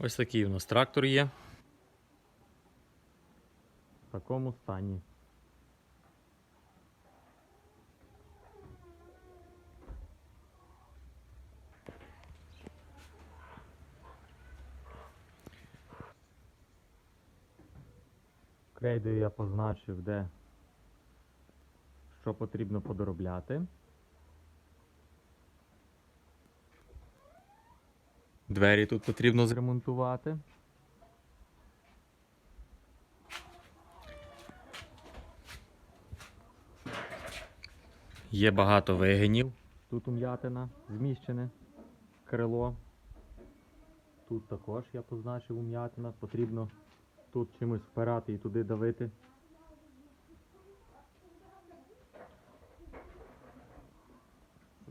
Ось такий у нас трактор є. В такому стані. Крейдою я позначив, де що потрібно подоробляти. Двері тут потрібно зремонтувати. Є багато вигинів. Тут ум'ятина, зміщене крило. Тут також я позначив ум'ятина. Потрібно тут чимось впирати і туди давити.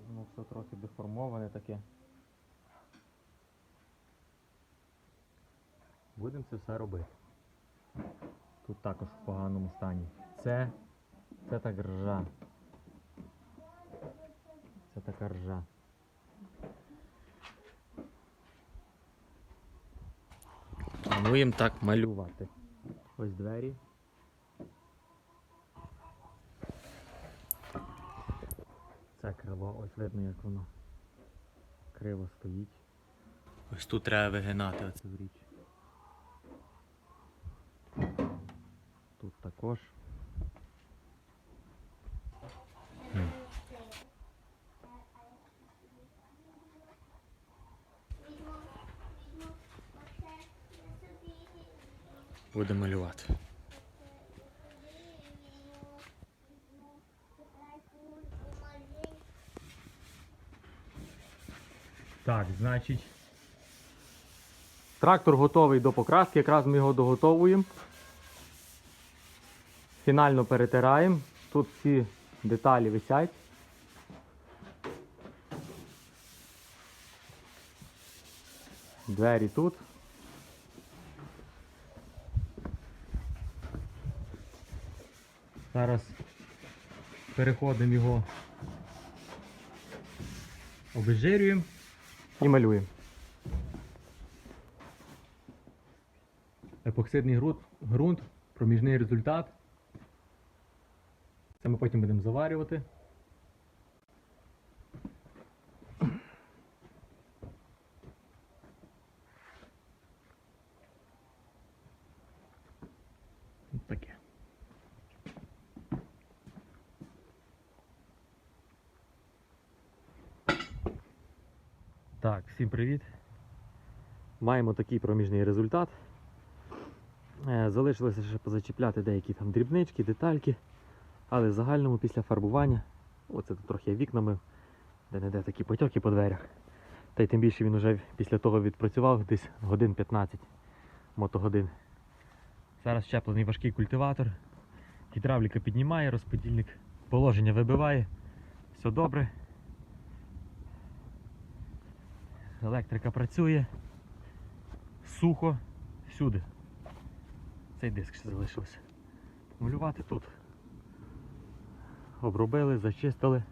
Воно все трохи деформоване таке. Будемо це все робити. Тут також в поганому стані. Це, це так ржа. Це така ржа. Плануємо так малювати. Ось двері. Це крило, ось видно, як воно криво стоїть. Ось тут треба вигинати оцю річ. Тут також. М. Будемо малювати. Так, значить. Трактор готовий до покраски, якраз ми його доготовуємо. Фінально перетираємо. Тут всі деталі висять. Двері тут. Зараз переходимо його, обезжирюємо і малюємо. Епоксидний ґрунт, проміжний результат. Це ми потім будемо заварювати. Таке. Так, всім привіт. Маємо такий проміжний результат. Е, Залишилося ще позачіпляти деякі там дрібнички, детальки. Але в загальному після фарбування, оце тут трохи я вікна мив, де-не-де такі потьоки по дверях. Та й тим більше він вже після того відпрацював десь годин 15 мотогодин. Зараз щеплений важкий культиватор. Гідравліка піднімає, розподільник положення вибиває. Все добре. Електрика працює. Сухо всюди. Цей диск ще залишився. Малювати тут. Обробили, зачистили.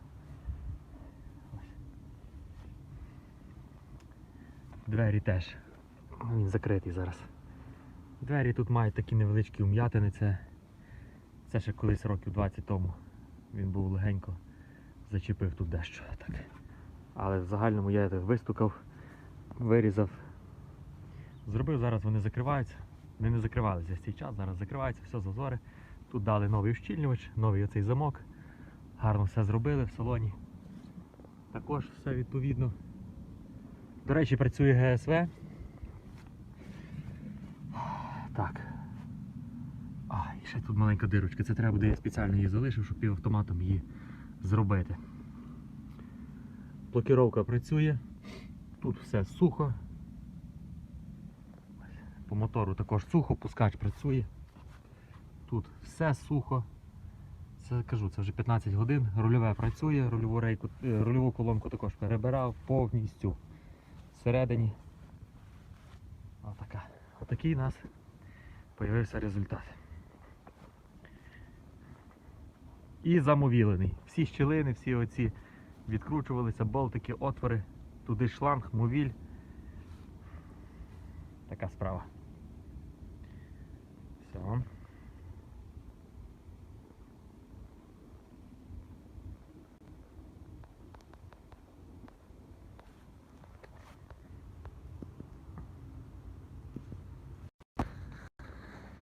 Двері теж. Він закритий зараз. Двері тут мають такі невеличкі ум'ятини. Це, це ще колись років 20 тому. Він був легенько зачепив тут дещо. Так. Але в загальному я так вистукав, вирізав. Зробив, зараз вони закриваються. Вони не закривалися весь цей час, зараз закриваються, все зазори. Тут дали новий ущільнювач, новий оцей замок. Гарно все зробили в салоні. Також все відповідно. До речі, працює ГСВ. Так. А, і ще тут маленька дирочка. Це треба буде, я спеціально її залишив, щоб півавтоматом її зробити. Блокіровка працює. Тут все сухо. По мотору також сухо, пускач працює. Тут все сухо. Це кажу, це вже 15 годин. Рульове працює, рульову рейку, е, рульову колонку також перебирав повністю. Всередині. Отака. Отакий у нас з'явився результат. І замовілений. Всі щілини, всі оці відкручувалися, болтики, отвори, туди шланг, мовіль. така справа.